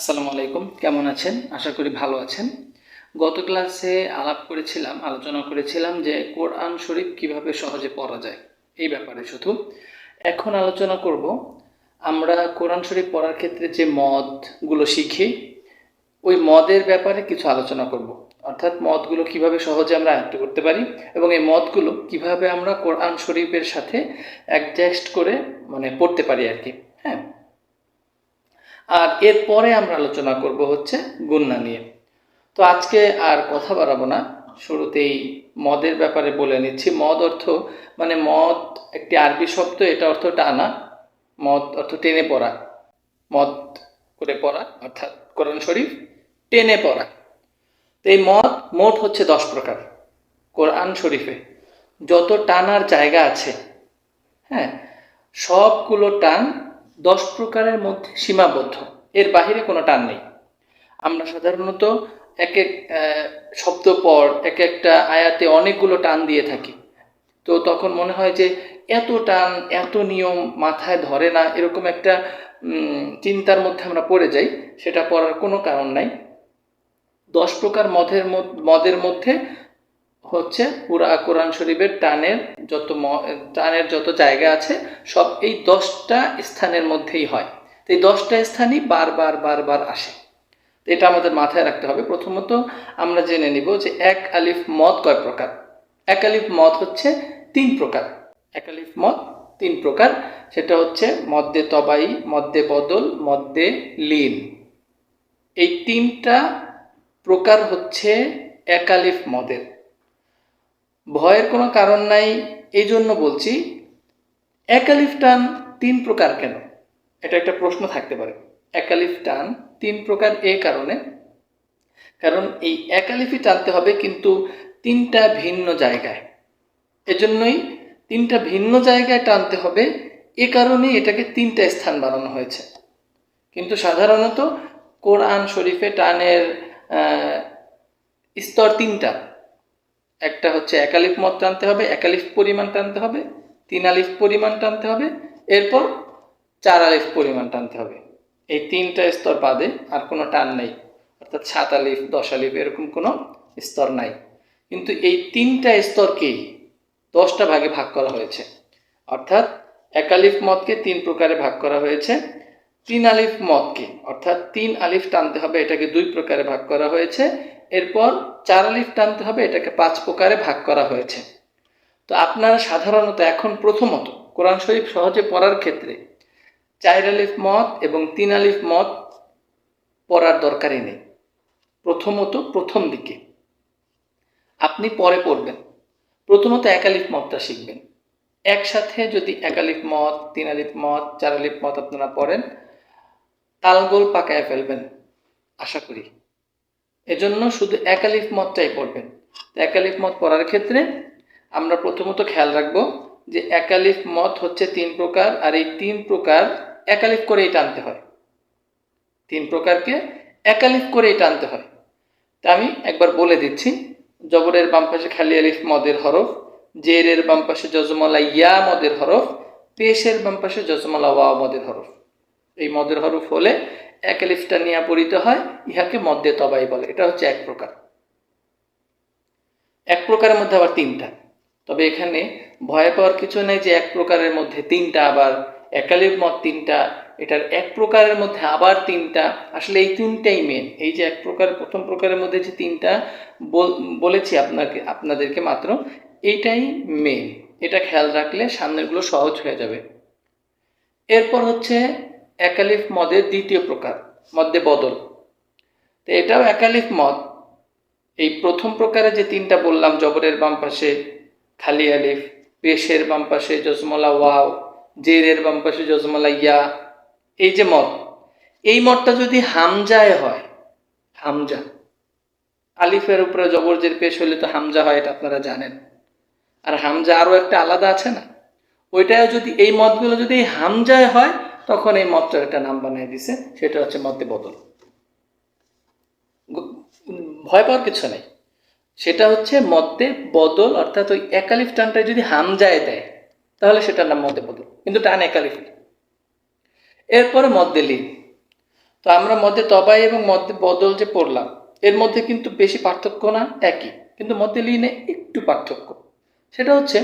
আসসালামু আলাইকুম, কেমন আছেন? আশা করি ভালো আছেন। গত ক্লাসে আলাপ করেছিলাম, আলোচনা করেছিলাম যে কোরআন শরীফ কীভাবে সহজে পড়া যায়, এই ব্যাপারে শুধু। এখন আলোচনা করব, আমরা কোরআন শরীফ পড়ার ক্ষেত্রে যে মদগুলো শিখি, ওই মদের ব্যাপারে কিছু আলোচনা করব। অর্থাৎ মদগুলো কীভাবে সহজে আমরা আয়ত্ত করতে পারি এবং এই মদগুলো কীভাবে আমরা কোরআন শরীফের সাথে অ্যাডজাস্ট করে মানে পড়তে পারি আর কি। আর এরপরে আমরা আলোচনা করব হচ্ছে গুন্না নিয়ে। তো আজকে আর কথা বাড়াবো না। শুরুতেই মদের ব্যাপারে বলে নিচ্ছি। মদ অর্থ মানে মদ একটি আরবি শব্দ, এটা অর্থ টানা। মদ অর্থ টেনে পড়া। মদ করে পড়া, অর্থাৎ কোরআন শরীফ, টেনে পড়া। তো এই মদ মোট হচ্ছে দশ প্রকার কোরআন শরীফে। যত টানার জায়গা আছে হ্যাঁ সবগুলো টান দশ প্রকারের মধ্যে সীমাবদ্ধ। এর বাহিরে কোনো টান নেই। আমরা সাধারণত এক এক শব্দ পর এক একটা আয়াতে অনেকগুলো টান দিয়ে থাকি। তো তখন মনে হয় যে এত টান, এত নিয়ম মাথায় ধরে না, এরকম একটা চিন্তার মধ্যে আমরা পড়ে যাই, সেটা পড়ার কোনো কারণ নাই। দশ প্রকার মদের মদের মধ্যে হচ্ছে পুরা কোরআন শরীফের টানের যত টানের যত জায়গা আছে, সব এই দশটা স্থানের মধ্যেই হয়। তো এই দশটা স্থানই বারবার বারবার আসে। এটা আমাদের মাথায় রাখতে হবে। প্রথমত আমরা জেনে নিব যে এক আলিফ মদ কয় প্রকার? এক আলিফ মদ হচ্ছে তিন প্রকার। এক আলিফ মদ, তিন প্রকার। সেটা হচ্ছে মদ্দে তবাই মদ্দে বদল মদ্যে লীন। এই তিনটা প্রকার হচ্ছে একালিফ মদের। ভয়ের কোনো কারণ নাই এই জন্য বলছি একালিফ টান তিন প্রকার কেন? এটা একটা প্রশ্ন থাকতে পারে। একালিফ টান তিন প্রকার এ কারণে। কারণ এই একালিফই টানতে হবে কিন্তু তিনটা ভিন্ন জায়গায়। এজন্যই তিনটা ভিন্ন জায়গায় টানতে হবে, এ কারণেই এটাকে তিনটা স্থান বানানো হয়েছে। কিন্তু সাধারণত কোরআন শরীফে টানের স্তর তিনটা। একটা হচ্ছে একালিফ মত টানতে হবে একালিফ পরিমাণ টানতে হবে, তিন আলিফ পরিমাণ টানতে হবে, এরপর চার আলিফ পরিমাণ টানতে হবে। এই তিনটা স্তর বাদে আর কোনো টান নেই, অর্থাৎ সাত আলিফ, দশ আলিফ এরকম কোনো স্তর নাই। কিন্তু এই তিনটা স্তরকেই দশটা ভাগে ভাগ করা হয়েছে। অর্থাৎ একালিফ মতকে তিন প্রকারে ভাগ করা হয়েছে। তিন আলিফ মতকে, অর্থাৎ তিন আলিফ টানতে হবে, এটাকে দুই প্রকারে ভাগ করা হয়েছে। এরপর চার আলিফ টানতে হবে, এটাকে পাঁচ প্রকারে ভাগ করা হয়েছে। তো আপনারা সাধারণত এখন প্রথমত কোরআন শরীফ সহজে পড়ার ক্ষেত্রে চার আলিফ মত এবং তিন আলিফ মত পড়ার দরকারই নেই। প্রথমত প্রথম দিকে আপনি পরে পড়বেন। প্রথমত এক আলিফ মতটা শিখবেন। একসাথে যদি এক আলিফ মত তিন আলিফ মত চার আলিফ মত আপনারা পড়েন, তালগোল পাকায় ফেলবেন, আশা করি। এজন্য শুধু একালিফ মতটাই পড়বেন। একালিফ মত পড়ার ক্ষেত্রে আমরা প্রথমত খেয়াল রাখব যে একালিফ মত হচ্ছে তিন প্রকার, আর এই তিন প্রকার একালিফ করেই টানতে হয়। তিন প্রকারকে একালিফ করেই টানতে হয়। তা আমি একবার বলে দিচ্ছি, জবরের বাম পাশে খালি আলিফ মদের হরফ, জেরের বাম পাশে জজমালা ইয়া মদের হরফ, পেশের বাম পাশে জজমালা ওয়া মদের হরফ। এই মদের হরফ হলে এক আলিফটা নিয়ে পড়িতে হয়, ইহাকে মধ্যে তবাই বলে। এটা হচ্ছে এক প্রকার। এক প্রকারের মধ্যে আবার তিনটা। তবে এখানে ভয় পাওয়ার কিছু নেই যে এক প্রকারের মধ্যে তিনটা আবার একালিফ মত তিনটা, এটার এক প্রকারের মধ্যে আবার তিনটা। আসলে এই তিনটাই মেন এই যে এক প্রকার, প্রথম প্রকারের মধ্যে যে তিনটা বল- বলেছি আপনাকে, আপনাদেরকে মাত্র, এইটাই মেন এটা খেয়াল রাখলে সামনেরগুলো সহজ হয়ে যাবে। এরপর হচ্ছে একালিফ মদের দ্বিতীয় প্রকার মধ্যে বদল। তো এটাও একালিফ মদ। এই প্রথম প্রকারে যে তিনটা বললাম, জবরের বাম পাশে খালি আলিফ পেশের বাম পাশে জজমলা ওয়াও, জেরের বাম পাশে জজমলা ইয়া, এই যে মদ। এই মদটা যদি হামজায় হয়, হামজা। আলিফের উপরে জবর জের পেশ হলে তো হামজা হয়, এটা আপনারা জানেন। আর হামজা আরও একটা আলাদা আছে না? ওইটাও যদি, এই মদগুলো যদি হামজায় হয় তখন এই মদটার একটা নাম বানিয়ে দিছে, সেটা হচ্ছে মধ্যে বদল। ভয় পাওয়ার কিছু নেই। সেটা হচ্ছে মধ্যে বদল, অর্থাৎ ওই একালিফ টানটা যদি হামজায় দেয়, তাহলে সেটার নাম মধ্যে বদল। কিন্তু টান একালিফ। এরপরে লিন। তো আমরা মধ্যে তবাই এবং মধ্যে বদল যে পড়লাম, এর মধ্যে কিন্তু বেশি পার্থক্য না, একই। কিন্তু মধ্যে লিনে একটু পার্থক্য। সেটা হচ্ছে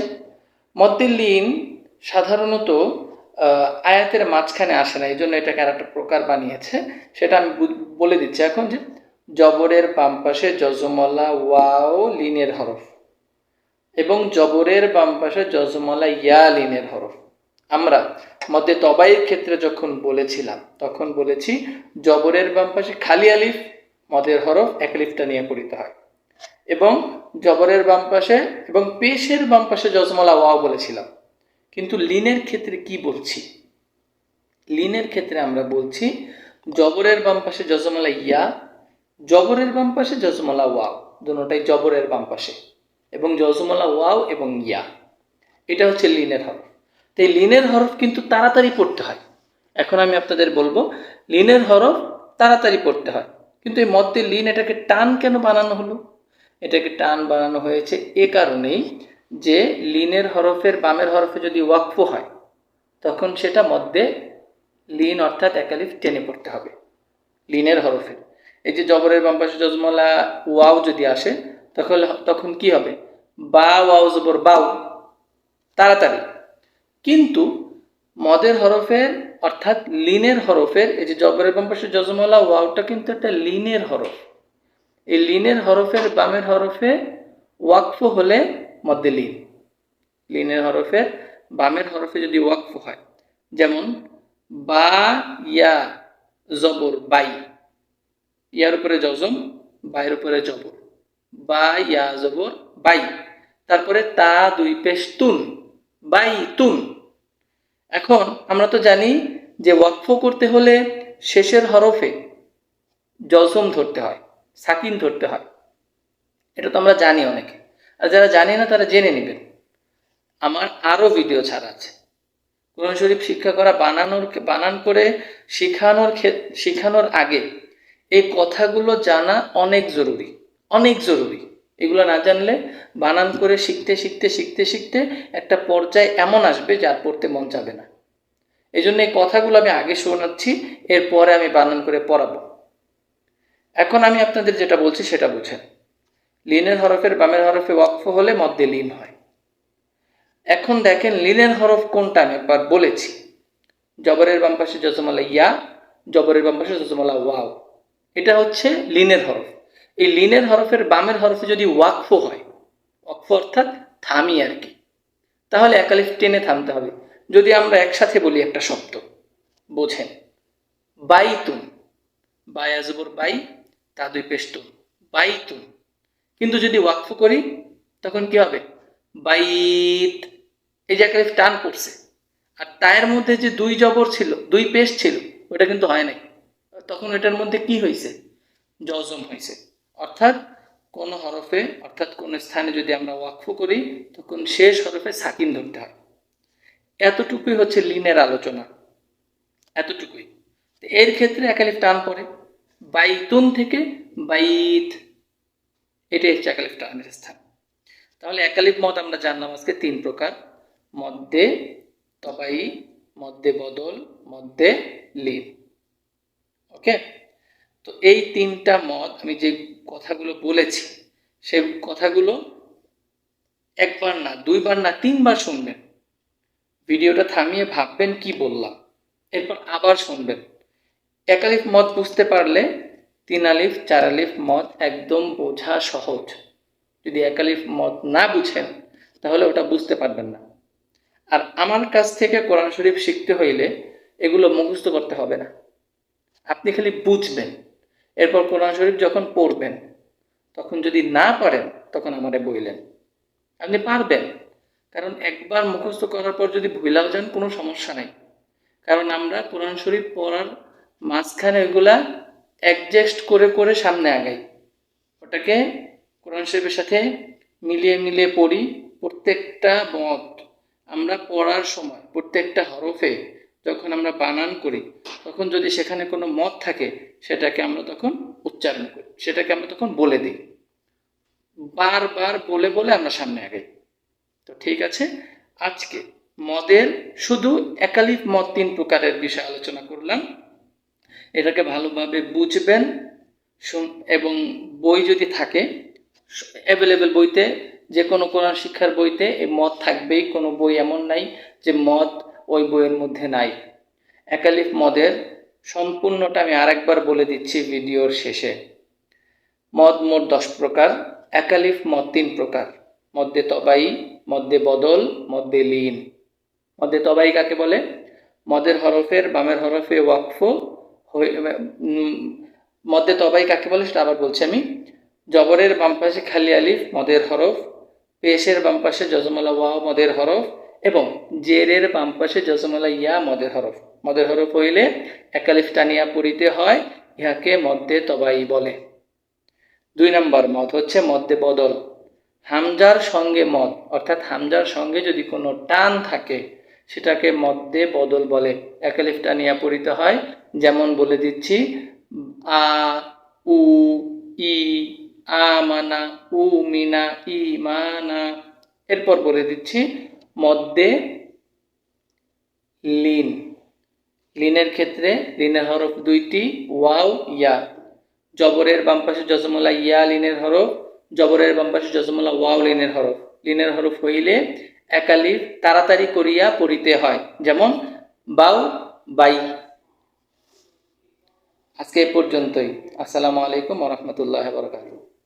মধ্যে লিন সাধারণত আয়াতের মাঝখানে আসে না, এই জন্য এটাকে আর একটা প্রকার বানিয়েছে। সেটা আমি বলে দিচ্ছি এখন যে জবরের বাম পাশে জজমলা ওয়াও লিনের হরফ এবং জবরের বাম পাশে জজমলা ইয়া লিনের হরফ। আমরা মধ্যে তবাইয়ের ক্ষেত্রে যখন বলেছিলাম, তখন বলেছি জবরের বাম পাশে খালি আলিফ, মদের হরফ এক আলিফটা নিয়ে পড়িতে হয়। এবং জবরের বাম পাশে এবং পেশের বাম পাশে জজমলা ওয়াও বলেছিলাম। কিন্তু লিনের ক্ষেত্রে কি বলছি? লিনের ক্ষেত্রে আমরা বলছি, জবরের বাম পাশে জজমলা ইয়া, জবরের বাম পাশে জজমলা ওয়াও। দুটোটাই জবরের বাম পাশে। এবং যজমালা ওয়াও এবং ইয়া। এটা হচ্ছে লিনের হরফ। তো এই লিনের হরফ কিন্তু তাড়াতাড়ি পড়তে হয়। এখন আমি আপনাদের বলব, লিনের হরফ তাড়াতাড়ি পড়তে হয়। কিন্তু এই মধ্যে লিন এটাকে টান কেন বানানো হলো? এটাকে টান বানানো হয়েছে এ কারণেই যে লিনের হরফের বামের হরফে যদি ওয়াকফ হয়, তখন সেটা মধ্যে লিন অর্থাৎ একালিফ টেনে পড়তে হবে, লিনের হরফের এই যে জবরের বাম পাশে জজমলা ওয়াও যদি আসে, তখন তখন কি হবে? বা ওয়াও জবর বাউ, তাড়াতাড়ি। কিন্তু মদের হরফের অর্থাৎ লিনের হরফের, এই যে জবরের বাম পাশে জজমলা ওয়াওটা কিন্তু একটা লিনের হরফ। এই লিনের হরফের বামের হরফে ওয়াকফ হলে মধ্যে লিন। লিনের হরফের বামের হরফে যদি ওয়াকফ হয়, যেমন, বা, ইয়া, জবর, বাই। ইয়ার উপরে জজম, বাইয়ের উপরে জবর। বা, ইয়া, জবর, বাই। তারপরে তা দুই পেশ তুন বাই তুন এখন আমরা তো জানি যে ওয়াকফ করতে হলে শেষের হরফে জজম ধরতে হয়, সাকিন ধরতে হয়। এটা তো আমরা জানি অনেকে। আর যারা জানি না, তারা জেনে নেবেন আমার আরও ভিডিও ছাড়া আছে। কোরআন শরীফ শিক্ষা করা, বানানোর, বানান করে শিখানোর শিখানোর আগে এই কথাগুলো জানা অনেক জরুরি অনেক জরুরি। এগুলো না জানলে বানান করে শিখতে শিখতে শিখতে শিখতে একটা পর্যায়ে এমন আসবে যার পড়তে মন যাবে না। এই জন্য এই কথাগুলো আমি আগে শোনাচ্ছি, এরপরে আমি বানান করে পড়াবো। এখন আমি আপনাদের যেটা বলছি সেটা বুঝেন। লিনের হরফের বামের হরফে ওয়াকফ হলে মধ্যে লিন হয়। এখন দেখেন লিনের হরফ কোনটা আমি একবার বলেছি। জবরের বাম পাশে জজমালা ইয়া, জবরের বাম পাশে জজমালা ওয়াও। এটা হচ্ছে লিনের হরফ। এই লিনের হরফের বামের হরফে যদি ওয়াকফ হয়, ওয়াকফ অর্থাৎ থামি আর কি, তাহলে একালিফ টেনে থামতে হবে। যদি আমরা একসাথে বলি একটা শব্দ, বোঝেন। বাইতুন বাই আজবর বাই, তা দুই পেস্তুন বাইতুন কিন্তু যদি ওয়াকফ করি, তখন কি হবে? বাইত। এই যে একালিফ টান পড়ছে। আর তায়ের মধ্যে যে দুই জবর ছিল, দুই পেশ ছিল, ওটা কিন্তু হয় নাই। তখন এটার মধ্যে কি হয়েছে? জজম হয়েছে। অর্থাৎ কোন হরফে, অর্থাৎ কোন স্থানে যদি আমরা ওয়াকফ করি, তখন শেষ হরফে সাকিন ধরতে হয়। এতটুকুই হচ্ছে লিনের আলোচনা। এতটুকুই। এর ক্ষেত্রে একালিফ টান পড়ে। বাইতুন থেকে বাইত। এটাই হচ্ছে একালিফ টানের স্থান। তাহলে একালিফ মত আমরা জানলাম আজকে তিন প্রকার। মধ্যে তবাই, মধ্যে বদল, মধ্যে লিন। ওকে? তো এই তিনটা মত আমি যে কথাগুলো বলেছি সে কথাগুলো একবার না, দুইবার না, তিনবার শুনবেন। ভিডিওটা থামিয়ে ভাববেন কি বললাম, এরপর আবার শুনবেন। এক আলিফ মত বুঝতে পারলে তিন আলিফ, চার আলিফ মত একদম বোঝা সহজ। যদি এক আলিফ মত না বুঝেন, তাহলে ওটা বুঝতে পারবেন না। আর আমার কাছ থেকে কোরআন শরীফ শিখতে হইলে এগুলো মুখস্থ করতে হবে না। আপনি খালি বুঝবেন। এরপর কোরআন শরীফ যখন পড়বেন, তখন যদি না পারেন, তখন আমারে বইলেন। আপনি পারবেন। কারণ একবার মুখস্থ করার পর যদি ভুলাও যান, কোনো সমস্যা নেই। কারণ আমরা কোরআন শরীফ পড়ার মাঝখানে ওইগুলা অ্যাডজাস্ট করে করে সামনে আগাই। ওটাকে কোরআন শরীফের সাথে মিলিয়ে মিলিয়ে পড়ি প্রত্যেকটা মত। আমরা পড়ার সময় প্রত্যেকটা হরফে যখন আমরা বানান করি, তখন যদি সেখানে কোনো মত থাকে, সেটাকে আমরা তখন উচ্চারণ করি, সেটাকে আমরা তখন বলে দিই। বারবার বলে বলে আমরা সামনে আগাই। তো ঠিক আছে, আজকে মদের শুধু একালিফ মত তিন প্রকারের বিষয়ে আলোচনা করলাম। এটাকে ভালোভাবে বুঝবেন। এবং বই যদি থাকে অ্যাভেলেবেল বইতে যে কোনো কোরআন শিক্ষার বইতে এই মদ থাকবেই, কোনো বই এমন নাই যে মদ ওই বইয়ের মধ্যে নাই। একালিফ মদের সম্পূর্ণটা আমি আরেকবার বলে দিচ্ছি ভিডিওর শেষে। মদ মোট দশ প্রকার, একালিফ মদ তিন প্রকার। মধ্যে তবাই মধ্যে বদল মধ্যে লীন। মধ্যে তবাই কাকে বলে? মদের হরফের, বামের হরফে ওয়াকফ মধ্যে তবাই কাকে বলে সেটা আবার বলছি আমি। জবরের বাম পাশে খালি আলিফ, মদের হরফ। পেশের বাম পাশে জজমালা ওয়া, মদের হরফ। এবং জেরের বাম পাশে জজমালা ইয়া, মদের হরফ। মদের হরফ হইলে একালিফ টানিয়া পড়িতে হয়, ইহাকে মধ্যে তবাই বলে। দুই নম্বর মত হচ্ছে মধ্যে বদল। হামজার সঙ্গে মদ, অর্থাৎ হামজার সঙ্গে যদি কোনো টান থাকে সেটাকে মধ্যে বদল বলে। একালিফ টানিয়া পড়িতে হয়। যেমন বলে দিচ্ছি, আ, উ, ই আমানা উ মিনা ই মানা এরপর বলে দিচ্ছি মধ্যে লিন। লিনের ক্ষেত্রে লিনের হরফ দুইটি, ওয়াও, ইয়া। জবরের বাম পাশে জজমলা ইয়া লিনের হরফ, জবরের বাম পাশে জজমলা ওয়াও লিনের হরফ। লিনের হরফ হইলে একালিফ তাড়াতাড়ি করিয়া পড়িতে হয়। যেমন বাউ বাই। আজকে পর্যন্তই। আসসালামু আলাইকুম ওরহমতুল্লাহ বরকাতুহ।